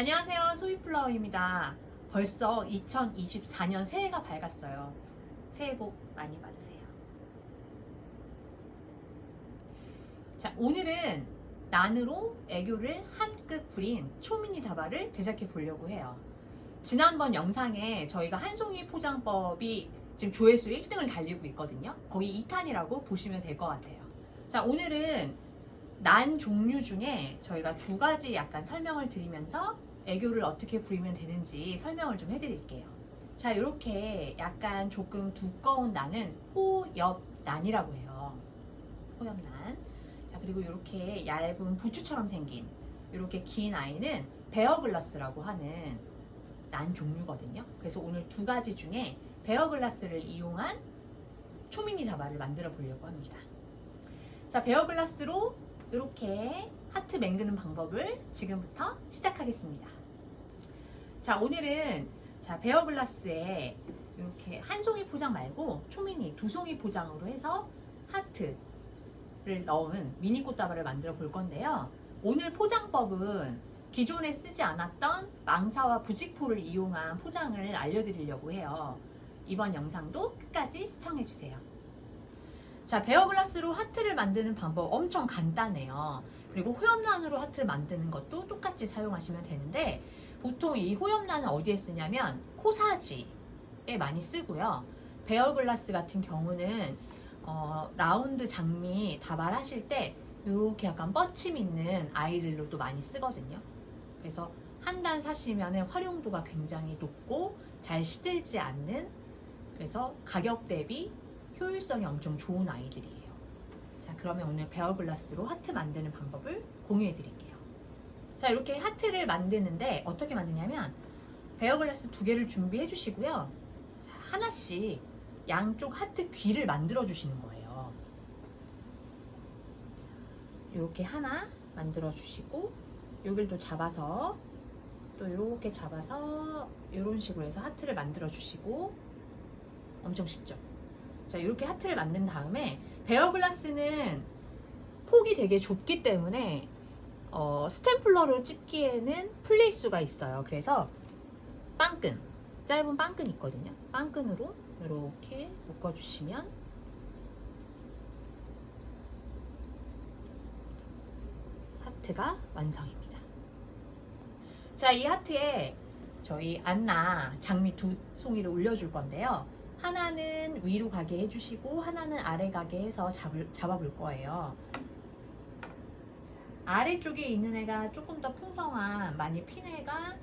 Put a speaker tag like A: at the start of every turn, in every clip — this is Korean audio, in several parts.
A: 안녕하세요. 소이플라워입니다. 벌써 2024년 새해가 밝았어요. 새해 복 많이 받으세요. 자, 오늘은 난으로 애교를 한끗 부린 초미니 다발을 제작해 보려고 해요. 지난번 영상에 저희가 한송이 포장법이 지금 조회수 1등을 달리고 있거든요. 거기 2탄이라고 보시면 될 것 같아요. 자, 오늘은 난 종류 중에 저희가 두 가지 약간 설명을 드리면서 애교를 어떻게 부리면 되는지 설명을 좀 해드릴게요. 자, 이렇게 약간 조금 두꺼운 난은 호엽난이라고 해요. 호엽난. 자, 그리고 이렇게 얇은 부추처럼 생긴 이렇게 긴 아이는 베어글라스라고 하는 난 종류거든요. 그래서 오늘 두 가지 중에 베어글라스를 이용한 초미니 다발을 만들어 보려고 합니다. 자, 베어글라스로 이렇게 하트 맹그는 방법을 지금부터 시작하겠습니다. 자, 오늘은 자, 베어글라스에 이렇게 한 송이 포장 말고 초미니 두 송이 포장으로 해서 하트를 넣은 미니 꽃다발을 만들어 볼 건데요. 오늘 포장법은 기존에 쓰지 않았던 망사와 부직포를 이용한 포장을 알려드리려고 해요. 이번 영상도 끝까지 시청해주세요. 자, 베어글라스로 하트를 만드는 방법 엄청 간단해요. 그리고 호엽란으로 하트를 만드는 것도 똑같이 사용하시면 되는데 보통 이 호엽란은 어디에 쓰냐면 코사지에 많이 쓰고요. 베어글라스 같은 경우는 어, 라운드 장미 다발하실 때 이렇게 약간 뻗침 있는 아이들로도 많이 쓰거든요. 그래서 한 단 사시면 활용도가 굉장히 높고 잘 시들지 않는 그래서 가격 대비 효율성이 엄청 좋은 아이들이에요. 자, 그러면 오늘 베어글라스로 하트 만드는 방법을 공유해 드릴게요. 자, 이렇게 하트를 만드는데 어떻게 만드냐면 베어글라스 두 개를 준비해 주시고요. 자, 하나씩 양쪽 하트 귀를 만들어 주시는 거예요. 이렇게 하나 만들어 주시고 여길 또 잡아서 또 이렇게 잡아서 이런 식으로 해서 하트를 만들어 주시고 엄청 쉽죠? 자, 이렇게 하트를 만든 다음에 베어글라스는 폭이 되게 좁기 때문에 어, 스탬플러로 찝기에는 풀릴 수가 있어요. 그래서 빵끈, 짧은 빵끈 있거든요. 빵끈으로 이렇게 묶어주시면 하트가 완성입니다. 자, 이 하트에 저희 안나 장미 두 송이를 올려줄 건데요. 하나는 위로 가게 해주시고 하나는 아래 가게 해서 잡을, 잡아볼 거예요. 아래쪽에 있는 애가 조금 더 풍성한 많이 핀 애가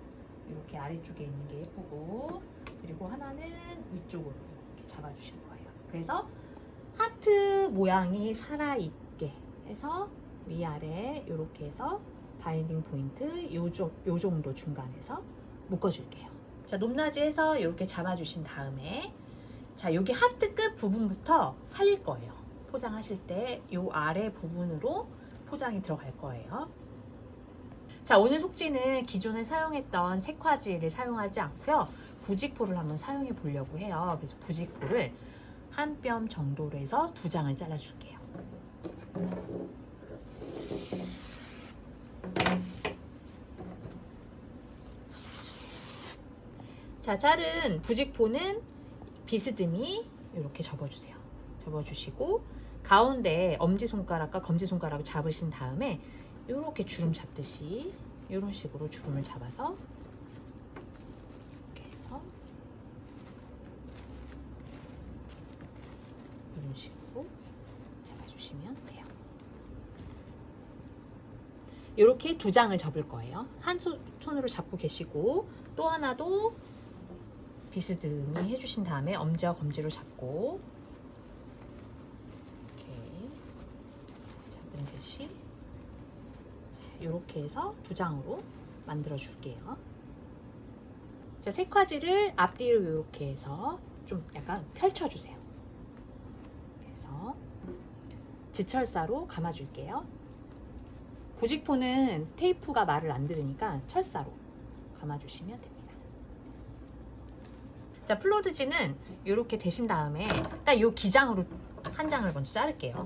A: 이렇게 아래쪽에 있는 게 예쁘고 그리고 하나는 위쪽으로 이렇게 잡아주실 거예요. 그래서 하트 모양이 살아있게 해서 위아래 이렇게 해서 바인딩 포인트 요, 정- 요 정도 중간에서 묶어줄게요. 자, 높낮이 해서 이렇게 잡아주신 다음에 자, 여기 하트 끝 부분부터 살릴 거예요. 포장하실 때 이 아래 부분으로 포장이 들어갈 거예요. 자, 오늘 속지는 기존에 사용했던 색화지를 사용하지 않고요. 부직포를 한번 사용해 보려고 해요. 그래서 부직포를 한 뼘 정도로 해서 두 장을 잘라줄게요. 자, 자른 부직포는 비스듬히 이렇게 접어주세요. 접어주시고 가운데 엄지손가락과 검지손가락을 잡으신 다음에 이렇게 주름 잡듯이 이런 식으로 주름을 잡아서 이렇게 해서 이런 식으로 잡아주시면 돼요. 이렇게 두 장을 접을 거예요. 한 손- 손으로 잡고 계시고 또 하나도 비스듬히 해주신 다음에 엄지와 검지로 잡고 이렇게 잡은 듯이 이렇게 해서 두 장으로 만들어 줄게요. 자, 색화지를 앞뒤로 이렇게 해서 좀 약간 펼쳐주세요. 그래서 지철사로 감아줄게요. 부직포는 테이프가 말을 안 들으니까 철사로 감아주시면 됩니다. 자, 플로드지는 이렇게 대신 다음에 딱이 기장으로 한 장을 먼저 자를게요.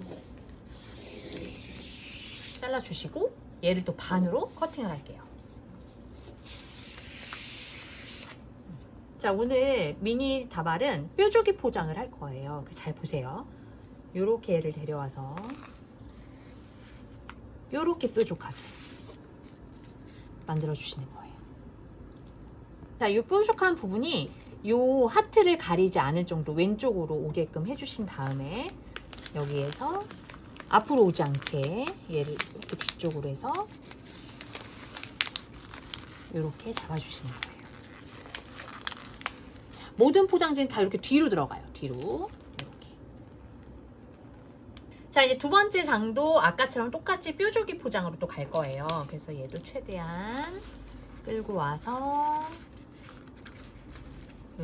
A: 잘라주시고 얘를 또 반으로 커팅을 할게요. 자, 오늘 미니 다발은 뾰족이 포장을 할 거예요. 잘 보세요. 요렇게 얘를 데려와서 요렇게 뾰족하게 만들어 주시는 거예요. 자, 이 뾰족한 부분이 요 하트를 가리지 않을 정도 왼쪽으로 오게끔 해주신 다음에 여기에서 앞으로 오지 않게 얘를 이렇게 뒤쪽으로 해서 이렇게 잡아주시는 거예요. 자, 모든 포장지는 다 이렇게 뒤로 들어가요. 뒤로 이렇게. 자 이제 두 번째 장도 아까처럼 똑같이 뾰족이 포장으로 또 갈 거예요. 그래서 얘도 최대한 끌고 와서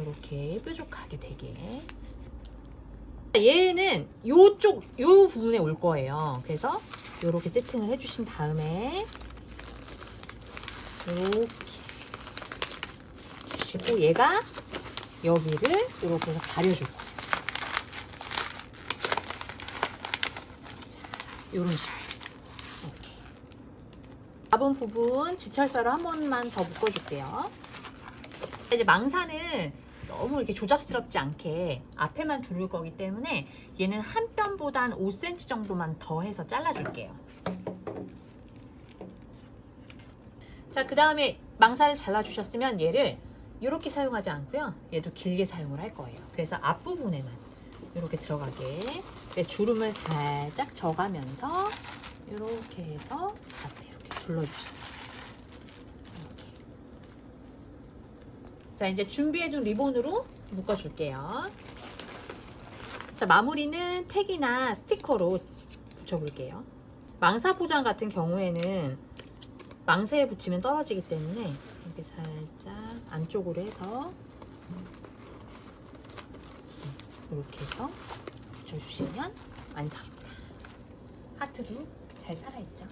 A: 이렇게 뾰족하게 되게 얘는 요쪽 요 부분에 올 거예요. 그래서 이렇게 세팅을 해주신 다음에 이렇게 주시고 얘가 여기를 이렇게 해서 가려줄 거예요. 자, 이런 식으로 이렇게 잡은 부분 지철사로 한 번만 더 묶어줄게요. 이제 망사는 너무 이렇게 조잡스럽지 않게 앞에만 두를 거기 때문에 얘는 한 뼘보다 한 5cm 정도만 더 해서 잘라줄게요. 자, 그 다음에 망사를 잘라주셨으면 얘를 이렇게 사용하지 않고요. 얘도 길게 사용을 할 거예요. 그래서 앞부분에만 이렇게 들어가게 이렇게 주름을 살짝 져가면서 이렇게 해서 앞에 이렇게 둘러주세요. 이렇게. 자, 이제 준비해둔 리본으로 묶어줄게요. 자, 마무리는 택이나 스티커로 붙여볼게요. 망사 포장 같은 경우에는 망사에 붙이면 떨어지기 때문에 이렇게 살짝 안쪽으로 해서 이렇게 해서 붙여주시면 완성입니다. 하트도 잘 살아있죠?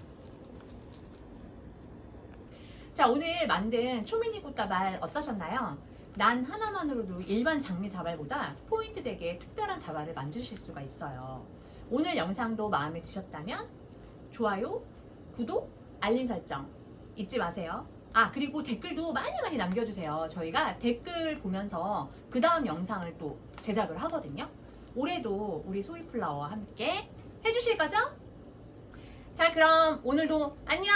A: 자 오늘 만든 초미니 꽃다발 어떠셨나요? 난 하나만으로도 일반 장미 다발보다 포인트 되게 특별한 다발을 만드실 수가 있어요. 오늘 영상도 마음에 드셨다면 좋아요, 구독, 알림 설정 잊지 마세요. 아 그리고 댓글도 많이 많이 남겨주세요. 저희가 댓글 보면서 그 다음 영상을 또 제작을 하거든요. 올해도 우리 소이플라워와 함께 해주실 거죠? 자 그럼 오늘도 안녕!